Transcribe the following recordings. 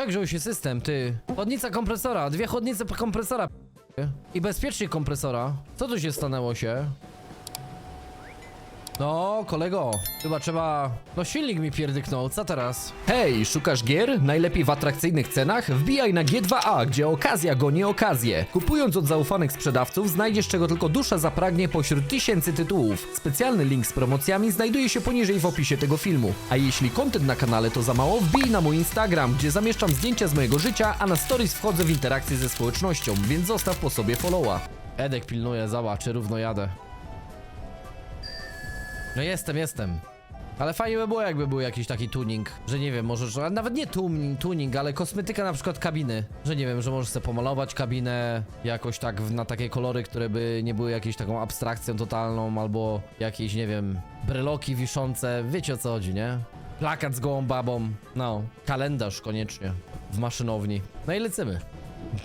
Przegrzał się system, ty. Chłodnica kompresora, dwie chłodnice kompresora. I bezpiecznik kompresora. Co tu się stanęło się? No, kolego, chyba trzeba... No silnik mi pierdyknął, co teraz? Hej, szukasz gier? Najlepiej w atrakcyjnych cenach? Wbijaj na G2A, gdzie okazja goni okazję. Kupując od zaufanych sprzedawców, znajdziesz czego tylko dusza zapragnie pośród tysięcy tytułów. Specjalny link z promocjami znajduje się poniżej w opisie tego filmu. A jeśli content na kanale to za mało, wbij na mój Instagram, gdzie zamieszczam zdjęcia z mojego życia, a na stories wchodzę w interakcję ze społecznością, więc zostaw po sobie followa. Edek pilnuje, zobacz, czy równo jadę. No jestem, jestem. Ale fajnie by było, jakby był jakiś taki tuning, że nie wiem, możesz, a nawet nie tuning, tuning, ale kosmetyka na przykład kabiny, że nie wiem, że możesz sobie pomalować kabinę jakoś tak w, na takie kolory, które by nie były jakieś taką abstrakcją totalną, albo jakieś, nie wiem, bryloki wiszące, wiecie o co chodzi, nie? Plakat z gołą babą, no, kalendarz koniecznie w maszynowni. No i lecimy.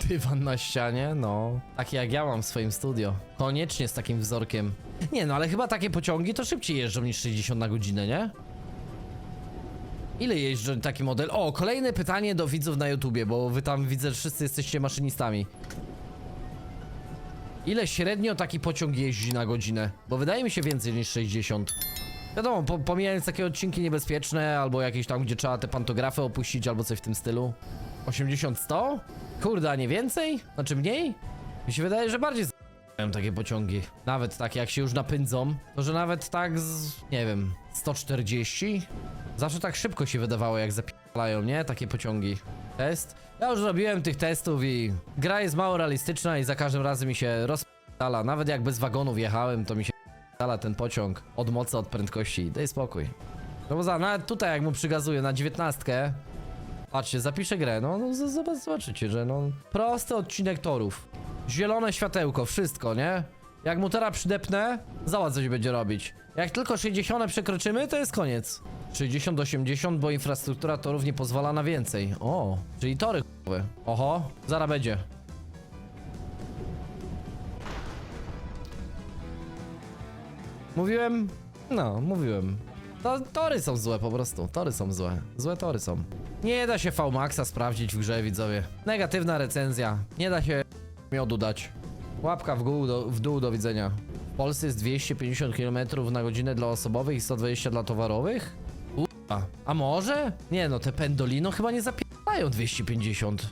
Dywan na ścianie, no. Taki jak ja mam w swoim studio. Koniecznie z takim wzorkiem. Nie no, ale chyba takie pociągi to szybciej jeżdżą niż 60 na godzinę, nie? Ile jeżdżą taki model? O, kolejne pytanie do widzów na YouTubie, bo wy tam widzę, że wszyscy jesteście maszynistami. Ile średnio taki pociąg jeździ na godzinę? Bo wydaje mi się więcej niż 60. Wiadomo, po, pomijając takie odcinki niebezpieczne, albo jakieś tam, gdzie trzeba te pantografy opuścić, albo coś w tym stylu. 80-100? Kurde, a nie więcej? Znaczy mniej? Mi się wydaje, że bardziej z***ają takie pociągi. Nawet takie, jak się już napędzą, to że nawet tak z, nie wiem, 140? Zawsze tak szybko się wydawało, jak zapierają, nie? Takie pociągi. Test? Ja już robiłem tych testów i gra jest mało realistyczna i za każdym razem mi się rozpala. Nawet jak bez wagonów jechałem, to mi się dala ten pociąg od mocy, od prędkości. Daj spokój. No bo za, nawet tutaj jak mu przygazuję na dziewiętnastkę, Patrzcie, zapiszę grę, no, no zobaczycie, że no... Prosty odcinek torów. Zielone światełko, wszystko, nie? Jak mu teraz przydepnę, zobacz coś będzie robić. Jak tylko 60 przekroczymy, to jest koniec. 60-80, bo infrastruktura torów nie pozwala na więcej. O, czyli tory ch**owe. Oho, zaraz będzie. Mówiłem? No, mówiłem. To, tory są złe po prostu, tory są złe. Złe tory są. Nie da się VMAXa sprawdzić w grze, widzowie. Negatywna recenzja. Nie da się miodu dać. Łapka w, gół do, w dół, do widzenia. W Polsce jest 250 km na godzinę dla osobowych i 120 dla towarowych? A, a może? Nie no, te Pendolino chyba nie zapierają 250.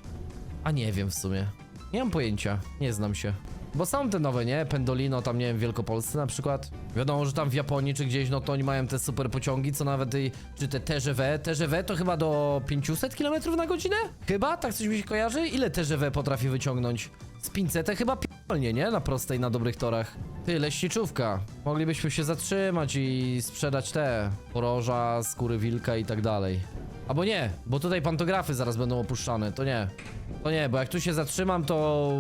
A nie wiem w sumie. Nie mam pojęcia, nie znam się. Bo są te nowe, nie? Pendolino, tam nie wiem, w Wielkopolsce na przykład. Wiadomo, że tam w Japonii czy gdzieś, no to oni mają te super pociągi, co nawet i, czy te TGV. TGV to chyba do 500 km na godzinę? Chyba? Tak coś mi się kojarzy? Ile TGV potrafi wyciągnąć? Z 500 chyba p***nie, nie? Na prostej, na dobrych torach. Ty, leściczówka. Moglibyśmy się zatrzymać i sprzedać te poroża, skóry wilka i tak dalej. Albo nie, bo tutaj pantografy zaraz będą opuszczane, to nie. To nie, bo jak tu się zatrzymam, to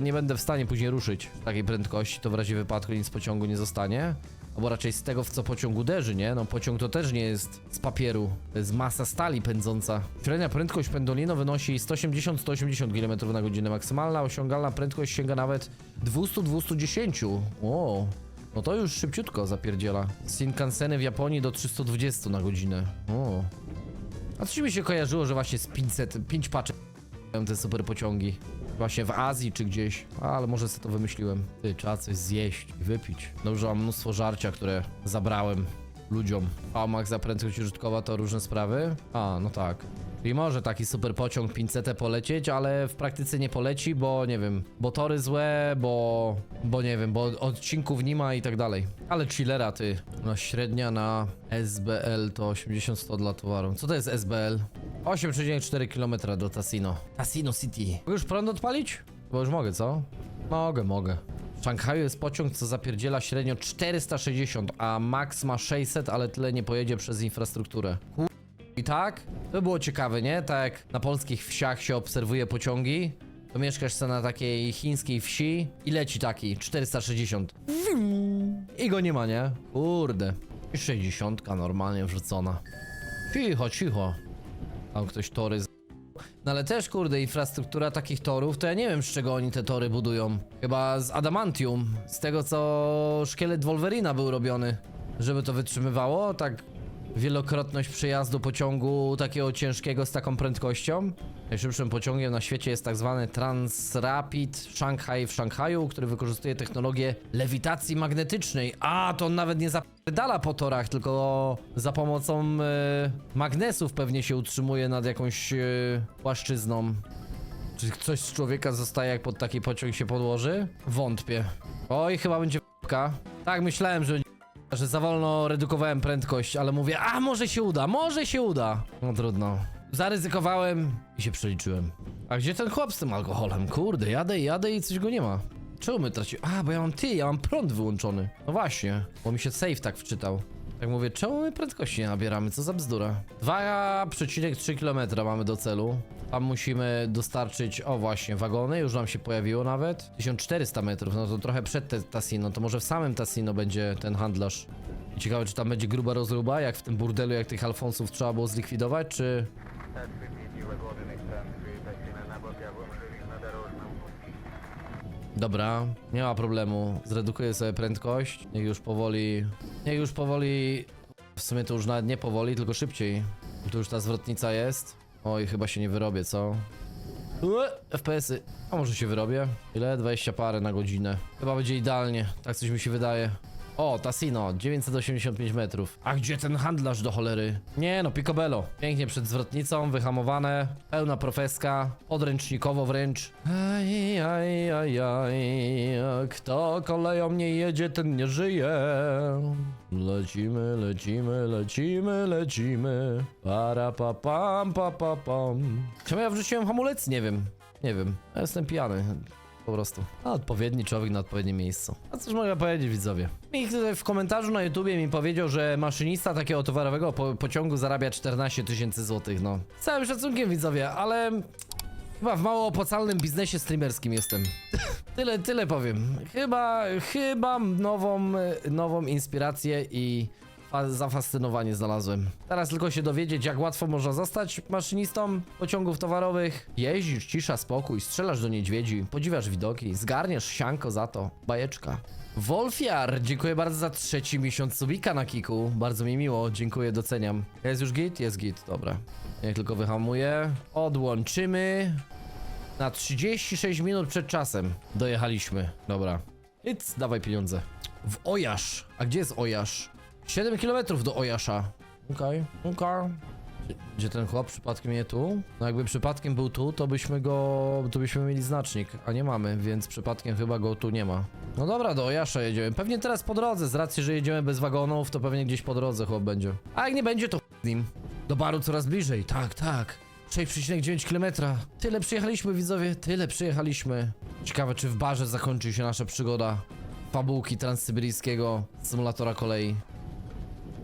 Nie będę w stanie później ruszyć w takiej prędkości, to w razie wypadku nic z pociągu nie zostanie. Albo raczej z tego, w co pociąg uderzy, nie? No pociąg to też nie jest z papieru, to jest masa stali pędząca. Średnia prędkość Pendolino wynosi 180-180 km na godzinę. Maksymalna osiągalna prędkość sięga nawet 200-210. O, no to już szybciutko zapierdziela. Shinkanseny w Japonii do 320 na godzinę. O. A co mi się kojarzyło, że właśnie z 500, 5 paczek mają te super pociągi? Właśnie w Azji czy gdzieś. Ale może sobie to wymyśliłem. Ty, trzeba coś zjeść i wypić. Dobrze, mam mnóstwo żarcia, które zabrałem ludziom. A Max za prędkość użytkowa to różne sprawy? A, no tak. I może taki super pociąg 500 polecieć, ale w praktyce nie poleci, bo nie wiem, bo tory złe, bo, bo nie wiem, bo odcinków nie ma i tak dalej. Ale chillera ty, no średnia na SBL to 80-100 dla towaru. Co to jest SBL? 8,4 km do Tassino. Tassino City. Mogę już prąd odpalić? Bo już mogę, co? Mogę, mogę. W Szanghaju jest pociąg, co zapierdziela średnio 460, a max ma 600, ale tyle nie pojedzie przez infrastrukturę. I tak? To było ciekawe, nie? Tak jak na polskich wsiach się obserwuje pociągi, to mieszkasz sobie na takiej chińskiej wsi i leci taki 460. I go nie ma, nie? Kurde. I 60 normalnie wrzucona. Cicho, cicho. Tam ktoś tory z... No ale też kurde, infrastruktura takich torów, to ja nie wiem z czego oni te tory budują. Chyba z adamantium, z tego co szkielet Wolverina był robiony. Żeby to wytrzymywało, tak wielokrotność przejazdu pociągu takiego ciężkiego z taką prędkością. Najszybszym pociągiem na świecie jest tak zwany Transrapid Shanghai w Szanghaju, który wykorzystuje technologię lewitacji magnetycznej. A, to on nawet nie zapierdala po torach, tylko za pomocą e, magnesów pewnie się utrzymuje nad jakąś e, płaszczyzną. Czy coś z człowieka zostaje, jak pod taki pociąg się podłoży? Wątpię. Oj, chyba będzie. Tak, myślałem, że będzie że za wolno redukowałem prędkość, ale mówię, a może się uda, może się uda. No trudno. Zaryzykowałem i się przeliczyłem. A gdzie ten chłop z tym alkoholem? Kurde, jadę, jadę i coś go nie ma. Czemu my traci? A, bo ja mam ty, ja mam prąd wyłączony. No właśnie, bo mi się safe tak wczytał. Tak mówię, czemu my prędkości nie nabieramy? Co za bzdura? 2,3 km mamy do celu. Tam musimy dostarczyć, o właśnie, wagony, już nam się pojawiło nawet. 1400 metrów, no to trochę przed te Tassino, to może w samym Tassino będzie ten handlarz. Ciekawe, czy tam będzie gruba rozruba, jak w tym burdelu, jak tych Alfonsów trzeba było zlikwidować, czy... Dobra, nie ma problemu. Zredukuję sobie prędkość. Niech już powoli. Niech już powoli. W sumie to już nawet nie powoli, tylko szybciej. Tu już ta zwrotnica jest. Oj, chyba się nie wyrobię, co? FPS-y. A może się wyrobię? Ile? 20 parę na godzinę. Chyba będzie idealnie. Tak coś mi się wydaje. O, Tassino, 985 metrów. A gdzie ten handlarz do cholery? Nie no, picobello. Pięknie przed zwrotnicą, wyhamowane, pełna profeska, podręcznikowo wręcz. Aj, aj, aj, aj, kto koleją nie jedzie, ten nie żyje. Lecimy, lecimy, lecimy, lecimy. Para pa pam, pa pa pam. Czemu ja wrzuciłem hamulec? Nie wiem. Nie wiem. Ja jestem pijany. Po prostu. A odpowiedni człowiek na odpowiednim miejscu. A cóż mogę powiedzieć widzowie? Tutaj w komentarzu na YouTubie mi powiedział, że maszynista takiego towarowego po pociągu zarabia 14 tysięcy złotych, no. Z całym szacunkiem widzowie, ale... Chyba w mało opłacalnym biznesie streamerskim jestem. tyle, tyle powiem. Chyba, chyba nową, nową inspirację i zafascynowanie znalazłem. Teraz tylko się dowiedzieć, jak łatwo można zostać maszynistą pociągów towarowych. Jeździsz, cisza, spokój, strzelasz do niedźwiedzi, podziwiasz widoki, zgarniesz sianko za to. Bajeczka. Wolfiar, dziękuję bardzo za trzeci miesiąc subika na kiku. Bardzo mi miło, dziękuję, doceniam. Jest już git? Jest git, dobra. Niech tylko wyhamuję. Odłączymy. Na 36 minut przed czasem dojechaliśmy. Dobra. It's, dawaj pieniądze. W Ojasz. A gdzie jest Ojasz? 7 km do Ojasza. Okej, okej. Gdzie- Gdzie ten chłop przypadkiem nie tu? No jakby przypadkiem był tu, to byśmy go, to byśmy mieli znacznik, a nie mamy, więc przypadkiem chyba go tu nie ma. No dobra, do Ojasza jedziemy. Pewnie teraz po drodze, z racji, że jedziemy bez wagonów, to pewnie gdzieś po drodze chłop będzie. A jak nie będzie, to z nim. Do baru coraz bliżej, tak, tak. 6,9 km. Tyle przyjechaliśmy, widzowie, tyle przyjechaliśmy. Ciekawe, czy w barze zakończy się nasza przygoda fabułki transsyberyjskiego symulatora kolei.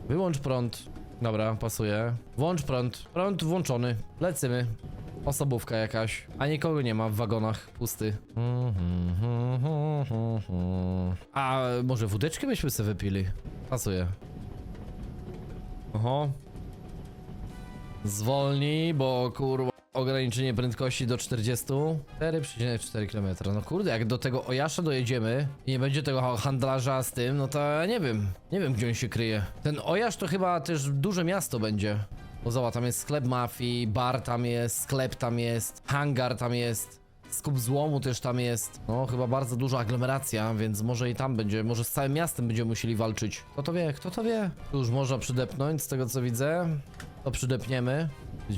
Wyłącz prąd. Dobra, pasuje. Włącz prąd. Prąd włączony. Lecimy. Osobówka jakaś. A nikogo nie ma w wagonach. Pusty. A może wódeczkę byśmy sobie wypili? Pasuje. Oho. Zwolnij, bo kurwa ograniczenie prędkości do 40. 4,4 km. No kurde, jak do tego Ojasza dojedziemy i nie będzie tego handlarza z tym, no to ja nie wiem. Nie wiem, gdzie on się kryje. Ten Ojasz to chyba też duże miasto będzie. Bo zobacz, tam jest sklep mafii, bar tam jest, sklep tam jest, hangar tam jest. Skup złomu też tam jest. No, chyba bardzo duża aglomeracja, więc może i tam będzie, może z całym miastem będziemy musieli walczyć. Kto to wie, kto to wie? Tu już można przydepnąć, z tego co widzę. To przydepniemy.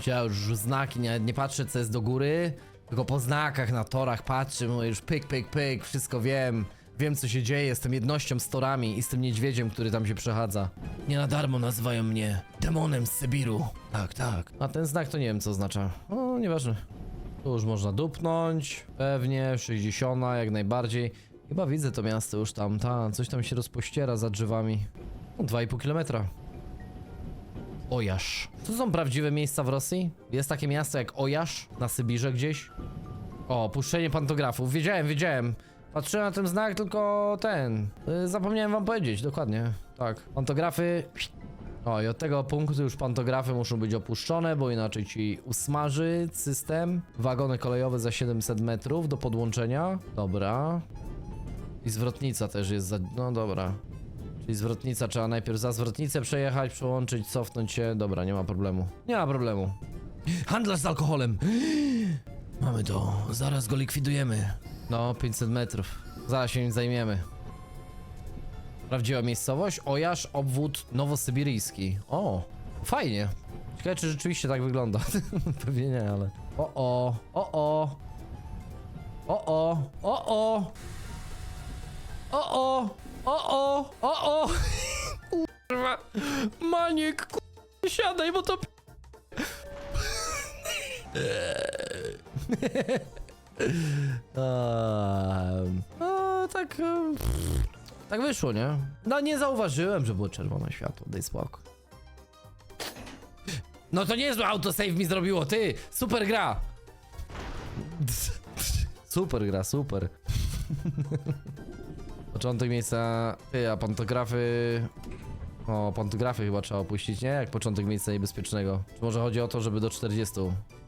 Ja już znaki, nie, nie patrzę co jest do góry, tylko po znakach na torach patrzę, mówię już pyk, pyk, pyk, wszystko wiem. Wiem co się dzieje tą jednością z torami i z tym niedźwiedziem, który tam się przechadza. Nie na darmo nazywają mnie demonem z Sybiru. Tak, tak. A ten znak to nie wiem co oznacza. No, nieważne. Tu już można dupnąć, pewnie, 60 jak najbardziej. Chyba widzę to miasto już tam, ta, coś tam się rozpościera za drzewami. No, 2,5 kilometra. Ojasz. To są prawdziwe miejsca w Rosji? Jest takie miasto jak Ojasz na Sybirze gdzieś? O, puszczenie pantografów. Wiedziałem, wiedziałem. Patrzyłem na ten znak, tylko ten. Yy, zapomniałem wam powiedzieć, dokładnie. Tak. Pantografy. O, i od tego punktu już pantografy muszą być opuszczone, bo inaczej ci usmaży system. Wagony kolejowe za 700 metrów do podłączenia. Dobra. I zwrotnica też jest za... No dobra. Czyli zwrotnica, trzeba najpierw za zwrotnicę przejechać, przełączyć, cofnąć się. Dobra, nie ma problemu. Nie ma problemu. Handlarz z alkoholem. Mamy to. Zaraz go likwidujemy. No, 500 metrów. Zaraz się nim zajmiemy. Prawdziwa miejscowość? Ojarz, obwód nowosybiryjski. O, fajnie. Ciekawe, czy rzeczywiście tak wygląda. Pewnie nie, ale... O, o, o, o. O, o, o, o. O, o, o, o, o, o. Kurwa. Maniek, kurwa, siadaj, bo to... No, tak... em, Tak wyszło, nie? No, nie zauważyłem, że było czerwone światło, daj spokój. No to niezły autosave mi zrobiło, ty! Super gra! Super gra, super. Początek miejsca... Ty, a pantografy... O, pantografy chyba trzeba opuścić, nie? Jak początek miejsca niebezpiecznego. Czy może chodzi o to, żeby do 40?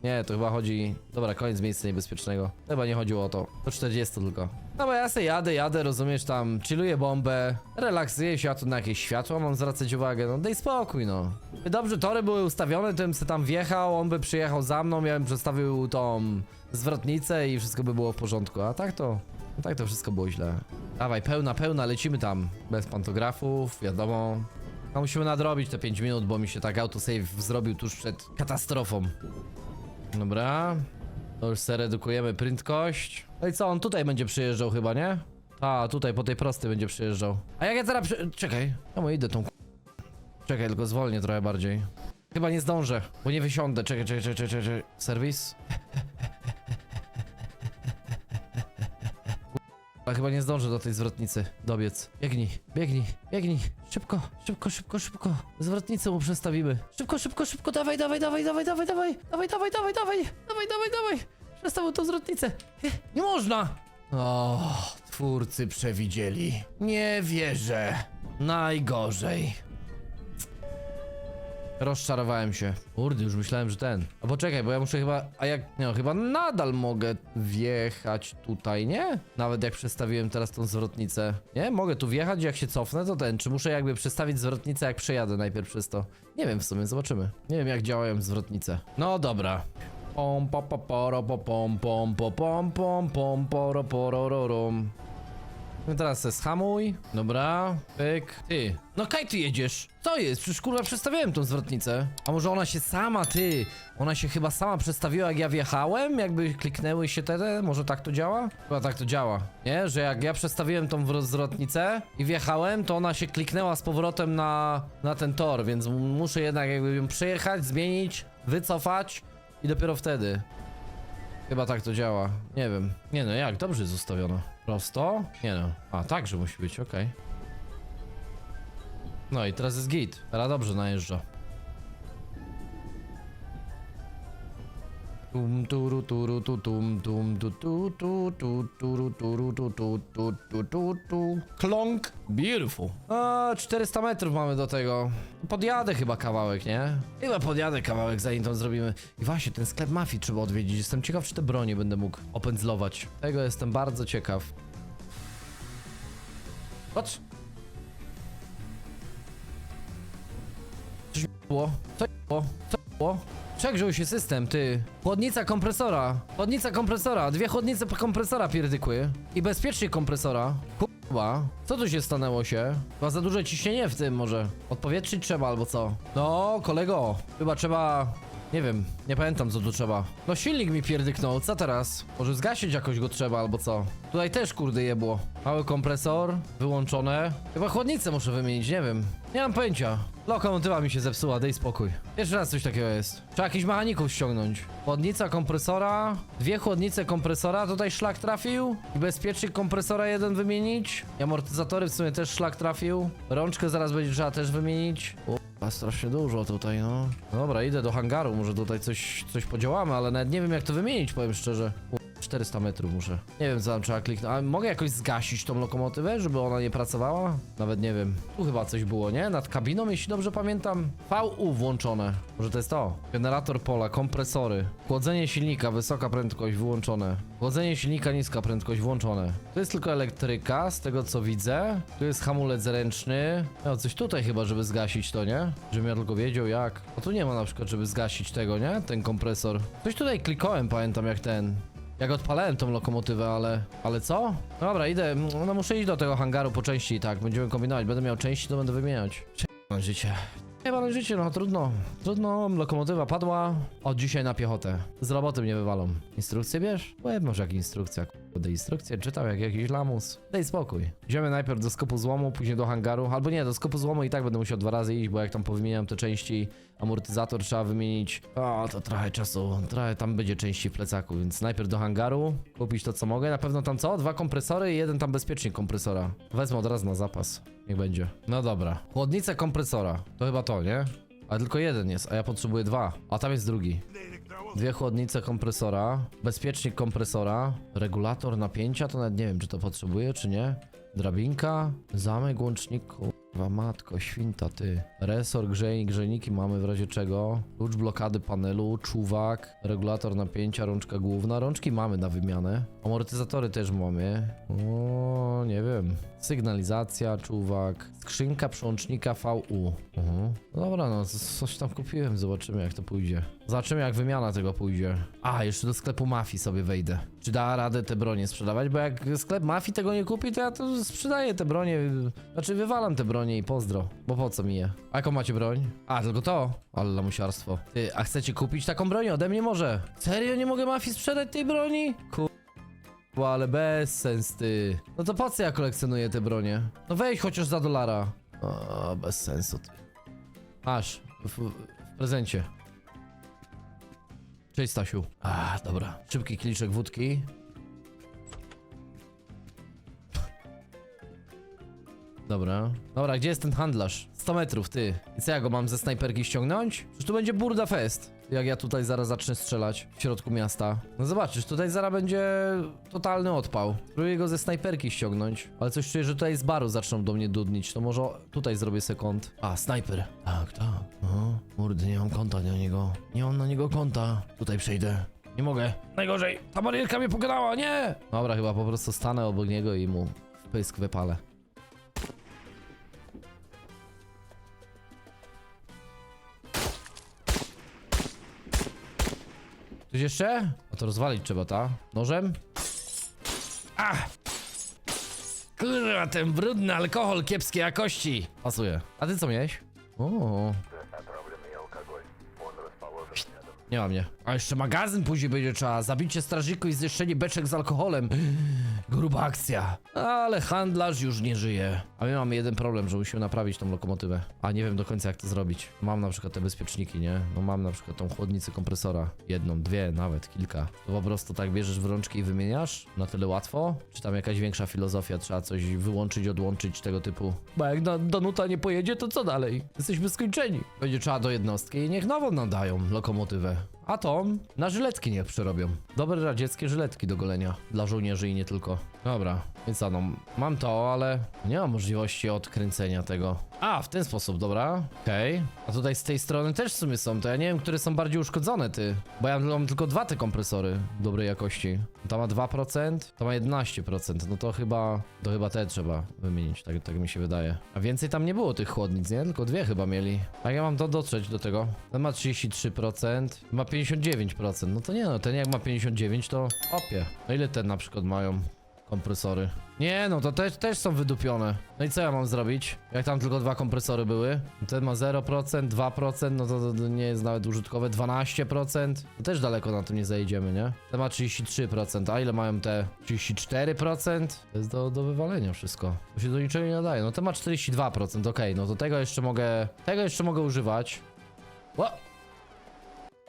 Nie, to chyba chodzi... Dobra, koniec miejsca niebezpiecznego. Chyba nie chodziło o to. Do 40 tylko. No bo ja se jadę, jadę, rozumiesz, tam chilluję bombę, relaksuję się, a tu na jakieś światło mam zwracać uwagę, no daj spokój, no. Dobrze, tory były ustawione, tym se tam wjechał, on by przyjechał za mną, ja bym przedstawił tą zwrotnicę i wszystko by było w porządku, a tak to... a tak to wszystko było źle. Dawaj, pełna, pełna, lecimy tam. Bez pantografów, wiadomo. No musimy nadrobić te 5 minut, bo mi się tak autosave zrobił tuż przed katastrofą. Dobra. To już se redukujemy prędkość. No i co, on tutaj będzie przyjeżdżał chyba, nie? A, tutaj po tej prostej będzie przyjeżdżał. A jak ja teraz przy... Czekaj, mu idę tą Czekaj, tylko zwolnię trochę bardziej. Chyba nie zdążę, bo nie wysiądę. Czekaj, czekaj, czekaj, czekaj, czekaj. Serwis? Ale chyba nie zdążę do tej zwrotnicy dobiec. Biegnij, biegnij, biegnij. Szybko, szybko, szybko, szybko. Zwrotnicę mu przestawimy. Szybko, szybko, szybko. Dawaj, dawaj, dawaj, dawaj, dawaj, dawaj. Dawaj, dawaj, dawaj, dawaj. Dawaj, dawaj, dawaj. Przestawił tą zwrotnicę. Nie można. O, twórcy przewidzieli. Nie wierzę. Najgorzej. Rozczarowałem się. Kurde, już myślałem, że ten. A poczekaj, bo ja muszę chyba. A jak. Nie, no, chyba nadal mogę wjechać tutaj, nie? Nawet jak przestawiłem teraz tą zwrotnicę. Nie? Mogę tu wjechać, jak się cofnę, to ten. Czy muszę jakby przestawić zwrotnicę, jak przejadę najpierw przez to? Nie wiem w sumie, zobaczymy. Nie wiem, jak działają zwrotnice. No dobra. Pom, po, po, po, pom, pom, po, pom, pom, pom, poro. Teraz se schamuj. Dobra, pyk. Ty, no kaj ty jedziesz? Co jest? Przecież kurwa przestawiałem tą zwrotnicę. A może ona się sama, ty? Ona się chyba sama przestawiła jak ja wjechałem? Jakby kliknęły się te, te? Może tak to działa? Chyba tak to działa. Nie? Że jak ja przestawiłem tą wro- zwrotnicę i wjechałem, to ona się kliknęła z powrotem na, na ten tor, więc muszę jednak jakby ją przejechać, zmienić, wycofać i dopiero wtedy. Chyba tak to działa. Nie wiem. Nie no, jak? Dobrze jest ustawione. Prosto? Nie no. A, tak, że musi być, okej. No i teraz jest git. Teraz dobrze najeżdża. Tum turu turu tu tum tum tu tu tu tu turu turu tu tu tu tu tu tu Klonk. Beautiful. A, 400 metrów mamy do tego. Podjadę chyba kawałek, nie? Chyba podjadę kawałek zanim to zrobimy. I właśnie, ten sklep mafii trzeba odwiedzić. Jestem ciekaw, czy te bronie będę mógł opędzlować. Tego jestem bardzo ciekaw. Patrz. Coś było? Co było? Co było? Przegrzał się system, ty. Chłodnica kompresora. Chłodnica kompresora. Dwie chłodnice kompresora pierdykły. I bezpiecznie kompresora. Kurwa. Co tu się stanęło się? Chyba za duże ciśnienie w tym może. Odpowietrzyć trzeba albo co? No, kolego. Chyba trzeba... Nie wiem, nie pamiętam co tu trzeba. No silnik mi pierdyknął, co teraz? Może zgasić jakoś go trzeba albo co? Tutaj też kurde jebło. Mały kompresor, wyłączone. Chyba chłodnicę muszę wymienić, nie wiem. Nie mam pojęcia. Lokomotywa mi się zepsuła, daj spokój. Pierwszy raz coś takiego jest. Trzeba jakichś mechaników ściągnąć. Chłodnica kompresora, dwie chłodnice kompresora, tutaj szlak trafił. I bezpiecznik kompresora jeden wymienić. I amortyzatory w sumie też szlak trafił. Rączkę zaraz będzie trzeba też wymienić. A strasznie dużo tutaj, no. Dobra, idę do hangaru, może tutaj coś, coś podziałamy, ale nawet nie wiem jak to wymienić, powiem szczerze. U, 400 metrów muszę. Nie wiem, co tam trzeba kliknąć. A mogę jakoś zgasić tą lokomotywę, żeby ona nie pracowała? Nawet nie wiem. Tu chyba coś było, nie? Nad kabiną, jeśli dobrze pamiętam. VU włączone. Może to jest to? Generator pola, kompresory. Chłodzenie silnika, wysoka prędkość wyłączone. Chłodzenie silnika, niska prędkość włączone. Tu jest tylko elektryka, z tego co widzę. Tu jest hamulec ręczny. No coś tutaj chyba, żeby zgasić to, nie? Żebym ja tylko wiedział jak. A tu nie ma na przykład, żeby zgasić tego, nie? Ten kompresor. Coś tutaj klikałem, pamiętam jak ten. Jak odpalałem tą lokomotywę, ale... Ale co? Dobra, idę. No muszę iść do tego hangaru po części i tak. Będziemy kombinować. Będę miał części, to będę wymieniać. Przejebane życie. Przejebane życie, no trudno. Trudno, lokomotywa padła. Od dzisiaj na piechotę. Z roboty mnie wywalą. Instrukcję bierz? Łeb może jak instrukcja. Kurde, instrukcję czytał jak jakiś lamus. Daj spokój. Idziemy najpierw do skopu złomu, później do hangaru. Albo nie, do skopu złomu i tak będę musiał dwa razy iść, bo jak tam powymieniam te części, amortyzator trzeba wymienić. O, to trochę czasu. Trochę tam będzie części w plecaku, więc najpierw do hangaru, kupić to co mogę. Na pewno tam co? Dwa kompresory i jeden tam bezpiecznik kompresora. Wezmę od razu na zapas. Niech będzie. No dobra. Chłodnica kompresora. To chyba to, nie? Ale tylko jeden jest, a ja potrzebuję dwa. A tam jest drugi. Dwie chłodnice kompresora, bezpiecznik kompresora, regulator napięcia, to nawet nie wiem, czy to potrzebuję, czy nie. Drabinka, zamek łączniku. Kurwa matko, świnta ty. Resor, grzejnik, grzejniki mamy w razie czego. Klucz blokady panelu, czuwak, regulator napięcia, rączka główna. Rączki mamy na wymianę. Amortyzatory też mamy. O, nie wiem. Sygnalizacja, czuwak, skrzynka przełącznika VU. Mhm. Dobra, no coś tam kupiłem, zobaczymy jak to pójdzie. Zobaczymy jak wymiana tego pójdzie. A, jeszcze do sklepu mafii sobie wejdę. Czy da radę te bronie sprzedawać? Bo jak sklep mafii tego nie kupi, to ja to sprzedaję te bronie. Znaczy wywalam te bronie i pozdro. Bo po co mi je? A jaką macie broń? A, tylko to. Ale lamusiarstwo. Ty, a chcecie kupić taką broń? Ode mnie może. Serio nie mogę mafii sprzedać tej broni? Kur... Bo ale bez sens ty. No to po co ja kolekcjonuję te bronie? No weź chociaż za dolara. O, bez sensu ty. Aż, w, w prezencie. Cześć Stasiu. A, dobra. Szybki kieliszek wódki. Dobra. Dobra, gdzie jest ten handlarz? 100 metrów, ty. I co ja go mam ze snajperki ściągnąć? Przecież tu będzie burda fest. Jak ja tutaj zaraz zacznę strzelać w środku miasta. No zobaczysz, tutaj zaraz będzie totalny odpał. Próbuję go ze snajperki ściągnąć. Ale coś czuję, że tutaj z baru zaczną do mnie dudnić. To może tutaj zrobię sekund. A, snajper. Tak, tak. Aha. Mordy, nie mam konta na niego. Nie mam na niego konta. Tutaj przejdę. Nie mogę. Najgorzej. Ta barierka mnie pokonała, nie! Dobra, chyba po prostu stanę obok niego i mu pysk wypalę. Coś jeszcze? A to rozwalić trzeba, ta? Nożem? A! Kurwa, ten brudny alkohol kiepskiej jakości. Pasuje. A ty co miałeś? O. Nie ma mnie. A jeszcze magazyn później będzie trzeba. Zabicie strażniku i zniszczenie beczek z alkoholem. Gruba akcja. Ale handlarz już nie żyje. A my mamy jeden problem, że musimy naprawić tą lokomotywę. A nie wiem do końca jak to zrobić. Mam na przykład te bezpieczniki, nie? No mam na przykład tą chłodnicę kompresora. Jedną, dwie, nawet kilka. To po prostu tak bierzesz w rączki i wymieniasz? Na tyle łatwo? Czy tam jakaś większa filozofia? Trzeba coś wyłączyć, odłączyć tego typu? Bo jak na, Danuta nie pojedzie, to co dalej? Jesteśmy skończeni. Będzie trzeba do jednostki i niech nową nadają lokomotywę. A tą na żyletki niech przerobią. Dobre radzieckie żyletki do golenia. Dla żołnierzy i nie tylko. Dobra, więc co mam to, ale nie mam możliwości odkręcenia tego. A, w ten sposób, dobra. Okej. A tutaj z tej strony też w sumie są, to ja nie wiem, które są bardziej uszkodzone, ty. Bo ja mam tylko dwa te kompresory dobrej jakości. Ta ma 2%, ta ma 11%. No to chyba, to chyba te trzeba wymienić, tak, tak mi się wydaje. A więcej tam nie było tych chłodnic, nie? Tylko dwie chyba mieli. A ja mam to dotrzeć do tego. Ten ma 33%, ma 59%. No to nie no, ten jak ma 59 to opie. No ile ten na przykład mają? Kompresory. Nie, no to też, też są wydupione. No i co ja mam zrobić? Jak tam tylko dwa kompresory były? Ten ma 0%, 2%, no to, to, nie jest nawet użytkowe. 12%, to też daleko na tym nie zajedziemy, nie? Ten ma 33%, a ile mają te? 34%? To jest do, do wywalenia wszystko. To się do niczego nie nadaje. No ten ma 42%, okej, no to tego jeszcze mogę, tego jeszcze mogę używać. Ła!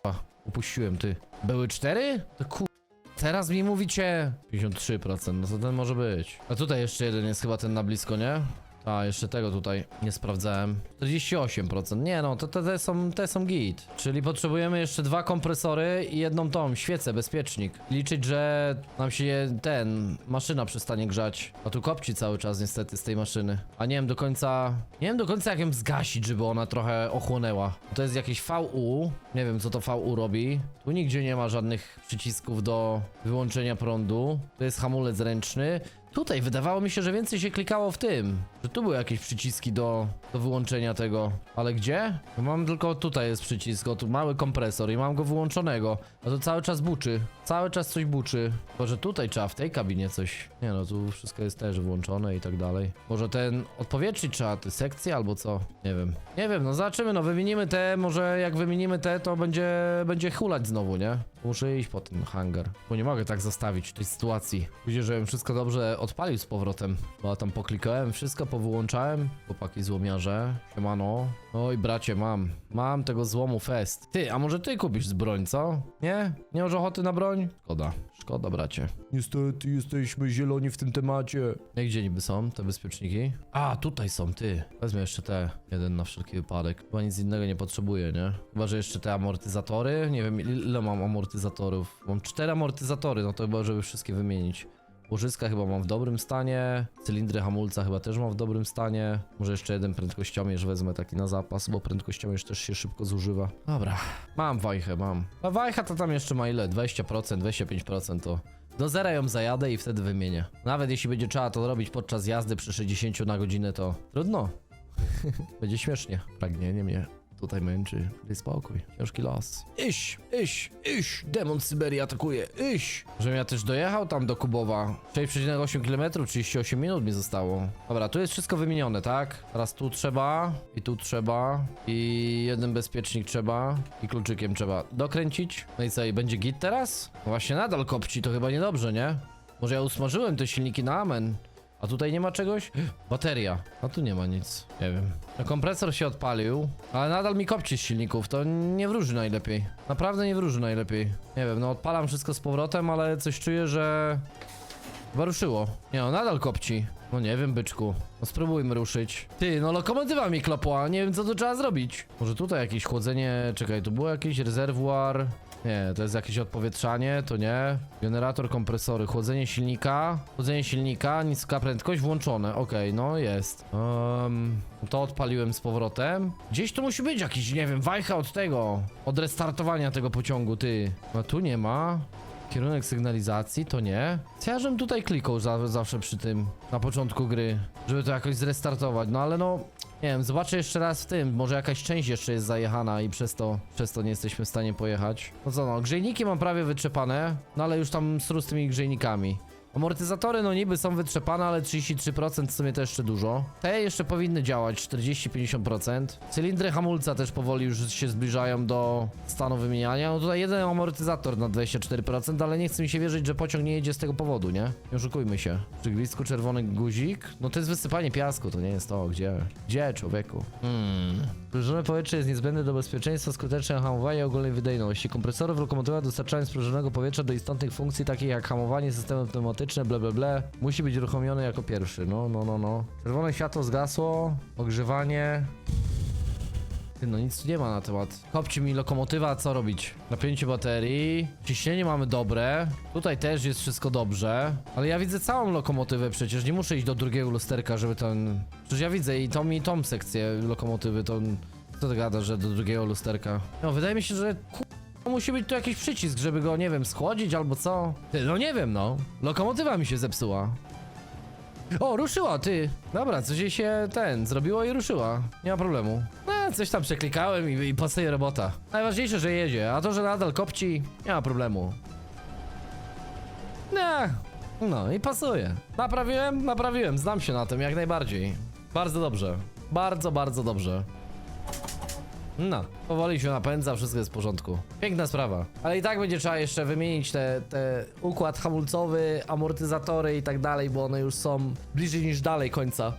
A, upuściłem, ty. Były cztery? To kur... Teraz mi mówicie 53%, no to ten może być. A tutaj jeszcze jeden jest chyba ten na blisko, nie? A, jeszcze tego tutaj nie sprawdzałem. 48%. Nie no, to, to te, są, te są git. Czyli potrzebujemy jeszcze dwa kompresory i jedną tą, świecę, bezpiecznik. Liczyć, że nam się ten, maszyna przestanie grzać. A tu kopci cały czas niestety z tej maszyny. A nie wiem do końca, nie wiem do końca jak ją zgasić, żeby ona trochę ochłonęła. To jest jakieś VU, nie wiem co to VU robi. Tu nigdzie nie ma żadnych przycisków do wyłączenia prądu. To jest hamulec ręczny. Tutaj wydawało mi się, że więcej się klikało w tym. Że tu były jakieś przyciski do, do wyłączenia tego. Ale gdzie? No mam tylko tutaj jest przycisk, o tu mały kompresor i mam go wyłączonego. A to cały czas buczy. Cały czas coś buczy. Może tutaj trzeba w tej kabinie coś. Nie no, tu wszystko jest też włączone i tak dalej. Może ten odpowietrzyć trzeba, te sekcje albo co? Nie wiem. Nie wiem, no zobaczymy, no wymienimy te, może jak wymienimy te, to będzie, będzie hulać znowu, nie? Muszę iść po ten hangar. Bo nie mogę tak zostawić tej sytuacji. Później, żebym wszystko dobrze odpalił z powrotem. Bo ja tam poklikałem, wszystko powyłączałem. Chłopaki złomiarze. Siemano. Oj, bracie, mam. Mam tego złomu fest. Ty, a może ty kupisz z broń, co? Nie? Nie masz ochoty na broń? Szkoda. Szkoda, bracie. Niestety, jesteśmy zieloni w tym temacie. Jak gdzie niby są te bezpieczniki? A, tutaj są, ty. Wezmę jeszcze te. Jeden na wszelki wypadek. Chyba nic innego nie potrzebuję, nie? Chyba, że jeszcze te amortyzatory. Nie wiem, ile mam amortyzatorów. Mam cztery amortyzatory, no to chyba, żeby wszystkie wymienić. Łożyska chyba mam w dobrym stanie. Cylindry hamulca chyba też mam w dobrym stanie. Może jeszcze jeden prędkościomierz wezmę taki na zapas, bo prędkościomierz też się szybko zużywa. Dobra, mam wajchę, mam. A wajcha to tam jeszcze ma ile? 20%, 25% to... Do zera ją zajadę i wtedy wymienię. Nawet jeśli będzie trzeba to robić podczas jazdy przy 60 na godzinę, to trudno. będzie śmiesznie. Pragnienie mnie tutaj męczy. Daj spokój. Ciężki los. Iś, iś, iś. Demon z Syberii atakuje. Iś. Żebym ja też dojechał tam do Kubowa. 6,8 km, 38 minut mi zostało. Dobra, tu jest wszystko wymienione, tak? Teraz tu trzeba i tu trzeba i jeden bezpiecznik trzeba i kluczykiem trzeba dokręcić. No i co, i będzie git teraz? No właśnie nadal kopci, to chyba niedobrze, nie? Może ja usmażyłem te silniki na amen. A tutaj nie ma czegoś? Bateria. A tu nie ma nic. Nie wiem. No kompresor się odpalił, ale nadal mi kopci z silników. To nie wróży najlepiej. Naprawdę nie wróży najlepiej. Nie wiem, no odpalam wszystko z powrotem, ale coś czuję, że... Chyba ruszyło. Nie no, nadal kopci. No nie wiem, byczku. No spróbujmy ruszyć. Ty, no lokomotywa mi klopła. Nie wiem, co tu trzeba zrobić. Może tutaj jakieś chłodzenie... Czekaj, tu było jakiś rezerwuar... Nie, to jest jakieś odpowietrzanie, to nie. Generator, kompresory, chłodzenie silnika. Chłodzenie silnika, niska prędkość włączone. Okej, no jest. Um, to odpaliłem z powrotem. Gdzieś tu musi być jakiś, nie wiem, wajcha od tego. Od restartowania tego pociągu, ty. No tu nie ma. Kierunek sygnalizacji, to nie. Co ja tutaj klikał za, zawsze przy tym, na początku gry, żeby to jakoś zrestartować, no ale no, nie wiem, zobaczę jeszcze raz w tym, może jakaś część jeszcze jest zajechana i przez to, przez to nie jesteśmy w stanie pojechać. No co no, grzejniki mam prawie wytrzepane, no ale już tam sru z tymi grzejnikami. Amortyzatory no niby są wytrzepane, ale 33% w sumie to jeszcze dużo. Te jeszcze powinny działać, 40-50%. Cylindry hamulca też powoli już się zbliżają do stanu wymieniania. No tutaj jeden amortyzator na 24%, ale nie chce mi się wierzyć, że pociąg nie jedzie z tego powodu, nie? Nie oszukujmy się. Przy gwizdku czerwony guzik? No to jest wysypanie piasku, to nie jest to. Gdzie? Gdzie, człowieku? Hmm. Sprężone powietrze jest niezbędne do bezpieczeństwa, skutecznego hamowania i ogólnej wydajności. Kompresory w dostarczają sprężonego powietrza do istotnych funkcji takich jak hamowanie, systemy pneumatyczne, ble ble ble. Musi być uruchomiony jako pierwszy. No, no, no, no. Czerwone światło zgasło, ogrzewanie. Ty, no nic tu nie ma na temat. Kopci mi lokomotywa, co robić? Napięcie baterii. Ciśnienie mamy dobre. Tutaj też jest wszystko dobrze. Ale ja widzę całą lokomotywę przecież. Nie muszę iść do drugiego lusterka, żeby ten... Przecież ja widzę i tą i tą sekcję lokomotywy, to... Co ty gada, że do drugiego lusterka? No, wydaje mi się, że... Musi być tu jakiś przycisk, żeby go, nie wiem, schłodzić albo co? Ty, no nie wiem, no. Lokomotywa mi się zepsuła. O, ruszyła, ty. Dobra, coś jej się ten zrobiło i ruszyła. Nie ma problemu. No, coś tam przeklikałem i, i pasuje robota. Najważniejsze, że jedzie, a to, że nadal kopci, nie ma problemu. Nie. No i pasuje. Naprawiłem, naprawiłem, znam się na tym jak najbardziej. Bardzo dobrze. Bardzo, bardzo dobrze. No, powoli się napędza, wszystko jest w porządku. Piękna sprawa. Ale i tak będzie trzeba jeszcze wymienić te, te układ hamulcowy, amortyzatory i tak dalej, bo one już są bliżej niż dalej końca.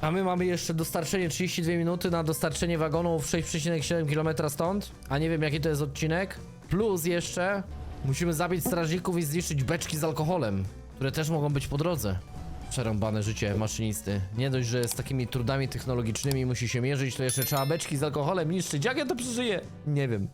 A my mamy jeszcze dostarczenie 32 minuty na dostarczenie wagonów 6,7 km stąd, a nie wiem jaki to jest odcinek. Plus jeszcze musimy zabić strażników i zniszczyć beczki z alkoholem, które też mogą być po drodze. Przerąbane życie maszynisty. Nie dość, że z takimi trudami technologicznymi musi się mierzyć, to jeszcze trzeba beczki z alkoholem niszczyć. Jak ja to przeżyję? Nie wiem.